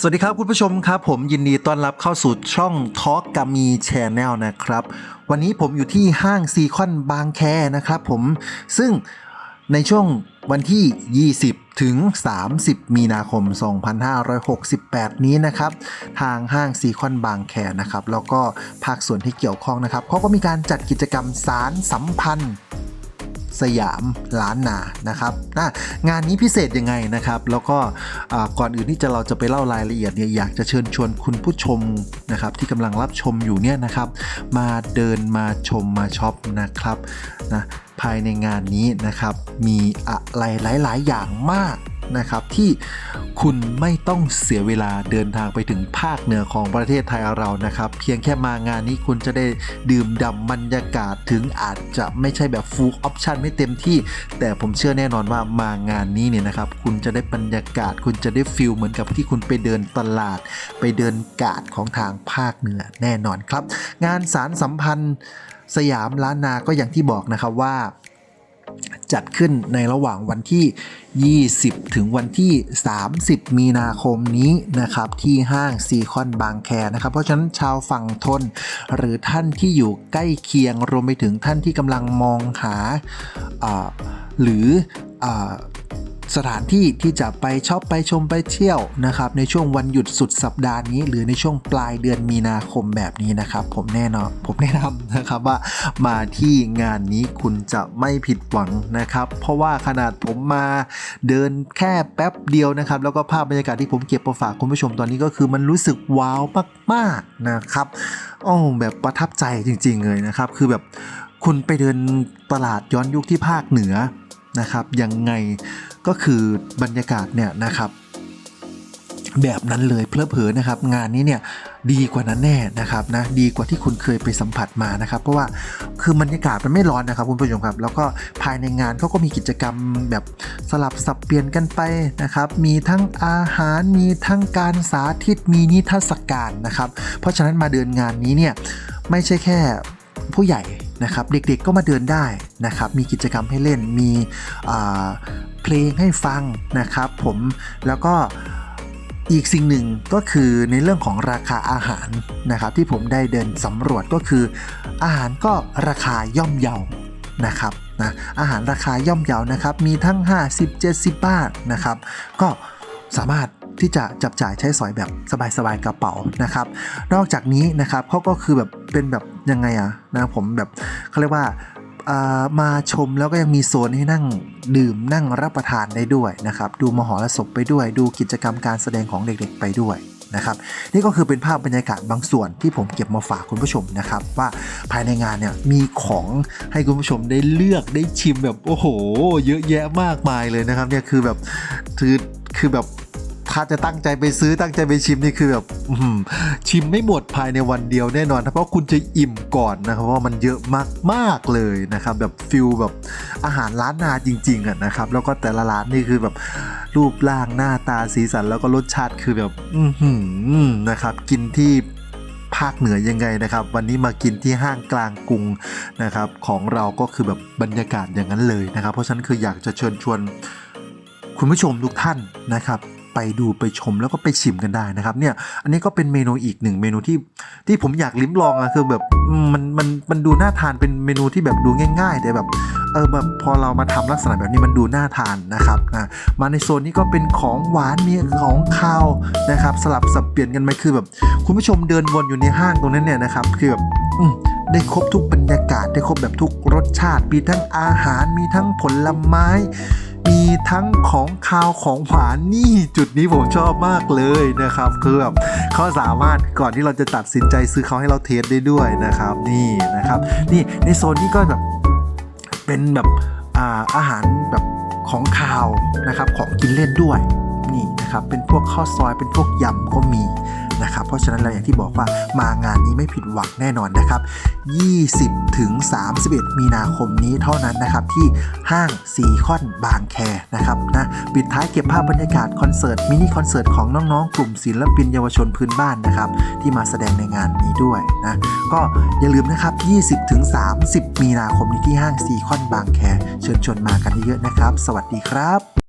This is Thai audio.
สวัสดีครับคุณผู้ชมครับ ผมยินดีต้อนรับเข้าสู่ช่องทอ l k กามีแชนแนลนะครับ วันนี้ผมอยู่ที่ห้างซีคอนบางแคนะครับผมซึ่งในช่วงวันที่ 20 ถึง 30 มีนาคม 2568 นี้นะครับ ทางห้างซีคอนบางแคนะครับ แล้วก็ภาคส่วนที่เกี่ยวข้องนะครับเขาก็มีการจัดกิจกรรมสารสัมพันธ์ สยามล้านนานะครับนะงานนี้พิเศษยังไงนะครับ แล้วก็ก่อนอื่นที่จะเราจะไปเล่ารายละเอียดเนี่ยอยากจะเชิญชวนคุณผู้ชมนะครับที่กำลังรับชมอยู่เนี่ยนะครับมาเดินมาชมมาช็อปนะครับนะภายในงานนี้นะครับมีอะไรหลาย ๆ อย่างมาก นะครับที่คุณไม่ต้องเสียเวลาเดินทางไปถึงภาคเหนือของประเทศไทยเรานะครับ เพียงแค่มางานนี้คุณจะได้ดื่มด่ำบรรยากาศถึงอาจจะไม่ใช่แบบ full option ไม่เต็มที่ แต่ผมเชื่อแน่นอนว่ามางานนี้เนี่ยนะครับ คุณจะได้บรรยากาศ คุณจะได้ฟิลเหมือนกับที่คุณไปเดินตลาด ไปเดินกาดของทางภาคเหนือแน่นอนครับ งานสารสัมพันธ์สยามล้านนาก็อย่างที่บอกนะครับว่า จัดขึ้นในระหว่างวันที่ 20 ถึงวันที่ 30 มีนาคมนี้นะครับที่ห้างซีคอนบางแคนะครับ เพราะฉะนั้นชาวฝั่งทน หรือท่านที่อยู่ใกล้เคียงรวมไปถึงท่านที่กำลังมองหาหรือ สถานที่ที่จะไปช็อปไปชมไปเที่ยวนะครับในช่วงวันหยุดสุดสัปดาห์นี้ หรือในช่วงปลายเดือนมีนาคมแบบนี้นะครับ ผมแน่นอนผมแนะนำนะครับว่ามาที่งานนี้คุณจะไม่ผิดหวังนะครับ เพราะว่าขนาดผมมาเดินแค่แป๊บเดียวนะครับ แล้วก็ภาพบรรยากาศที่ผมเก็บมาฝากคุณผู้ชมตอนนี้ก็คือมันรู้สึกว้าวมากๆนะครับโอ้แบบประทับใจจริง ๆ เลยนะครับ คือแบบคุณไปเดินตลาดย้อนยุคที่ภาคเหนือนะครับยังไง ก็คือบรรยากาศเนี่ยนะครับ แบบนั้นเลยเพลอเผลอๆนะครับ งานนี้เนี่ยดีกว่านั้นแน่นะครับนะดีกว่าที่คุณเคยไปสัมผัสมานะครับ เพราะว่าคือบรรยากาศมันไม่ร้อนนะครับคุณผู้ชมครับ แล้วก็ภายในงานเขาก็มีกิจกรรมแบบสลับสับเปลี่ยนกันไปนะครับ มีทั้งอาหารมีทั้งการสาธิตมีนิทรรศการนะครับ เพราะฉะนั้นมาเดินงานนี้เนี่ยไม่ใช่แค่ผู้ใหญ่ นะครับเด็กๆก็มาเดินได้นะครับมีกิจกรรมให้เล่นมีเพลงให้ฟังนะครับผมแล้วก็อีกสิ่งหนึ่งก็คือในเรื่องของราคาอาหารนะครับที่ผมได้เดินสำรวจก็คือ อาหารก็ราคาย่อมเยานะครับนะอาหารราคาย่อมเยานะครับมีทั้ง 50 70 บาทนะครับก็สามารถ ที่จะจับจ่ายใช้สอยแบบสบายๆกระเป๋านะครับ นอกจากนี้นะครับเขาก็คือแบบเป็นแบบยังไงอะนะผมแบบเขาเรียกว่ามาชมแล้วก็ยังมีโซนให้นั่งดื่มนั่งรับประทานได้ด้วยนะครับ ดูมหรสพไปด้วย ดูกิจกรรมการแสดงของเด็กๆไปด้วยนะครับนี่ก็คือเป็นภาพบรรยากาศบางส่วนที่ผมเก็บมาฝากคุณผู้ชมนะครับ ว่าภายในงานเนี่ยมีของให้คุณผู้ชมได้เลือกได้ชิมแบบโอ้โห เยอะแยะมากมายเลยนะครับเนี่ยคือแบบคือคือแบบ ถ้าจะตั้งใจไปซื้อตั้งใจไปชิมนี่คือแบบชิมไม่หมดภายในวันเดียวแน่นอนเพราะคุณจะอิ่มก่อนนะครับเพราะว่ามันเยอะมากๆเลยนะครับแบบฟิลแบบอาหารร้านนาจริงๆอะนะครับแล้วก็แต่ละร้านนี่คือแบบรูปร่างหน้าตาสีสันแล้วก็รสชาติคือแบบอืนะครับกินที่ภาคเหนือยังไงนะครับ วันนี้มากินที่ห้างกลางกรุงนะครับของเราก็คือแบบบรรยากาศอย่างนั้นเลยนะครับ เพราะฉะนั้นคืออยากจะเชิญชวนคุณผู้ชมทุกท่านนะครับ ไปดูไปชมแล้วก็ไปชิมกันได้นะครับเนี่ยอันนี้ก็เป็นเมนูอีกหนึ่งเมนูที่ที่ผมอยากลิ้มลองอะคือแบบมันมันมันดูน่าทานเป็นเมนูที่แบบดูง่าย ๆ แต่แบบเออแบบพอเรามาทำลักษณะแบบนี้มันดูน่าทานนะครับนะมาในโซนนี้ก็เป็นของหวานมีของคาวนะครับสลับสับเปลี่ยนกันไปคือแบบคุณผู้ชมเดินวนอยู่ในห้างตรงนั้นเนี่ยนะครับคือแบบได้ครบทุกบรรยากาศได้ครบแบบทุกรสชาติมีทั้งอาหารมีทั้งผลไม้ มีทั้งของคาวของหวานนี่จุดนี้ผมชอบมากเลยนะครับ คือแบบเขาสามารถก่อนที่เราจะตัดสินใจซื้อเขาให้เราเทสได้ด้วยนะครับ นี่นะครับ นี่ในโซนนี้ก็แบบเป็นแบบอาอาหารแบบของคาวนะครับ ของกินเล่นด้วยนี่นะครับ เป็นพวกข้าวซอยเป็นพวกยำก็มี นะครับ เพราะฉะนั้นเราอย่างที่บอกว่ามางานนี้ไม่ผิดหวังแน่นอนนะครับ 20 ถึง 31 มีนาคมนี้เท่านั้นนะครับ ที่ห้างซีคอนบางแคนะครับนะปิดท้ายเก็บภาพบรรยากาศคอนเสิร์ตมินิคอนเสิร์ตของน้องๆ กลุ่มศิลปินเยาวชนพื้นบ้านนะครับ ที่มาแสดงในงานนี้ด้วยนะก็อย่าลืมนะครับ 20 ถึง 30 มีนาคมนี้ที่ห้างซีคอนบางแคเชิญชวนมากันเยอะๆนะครับ สวัสดีครับ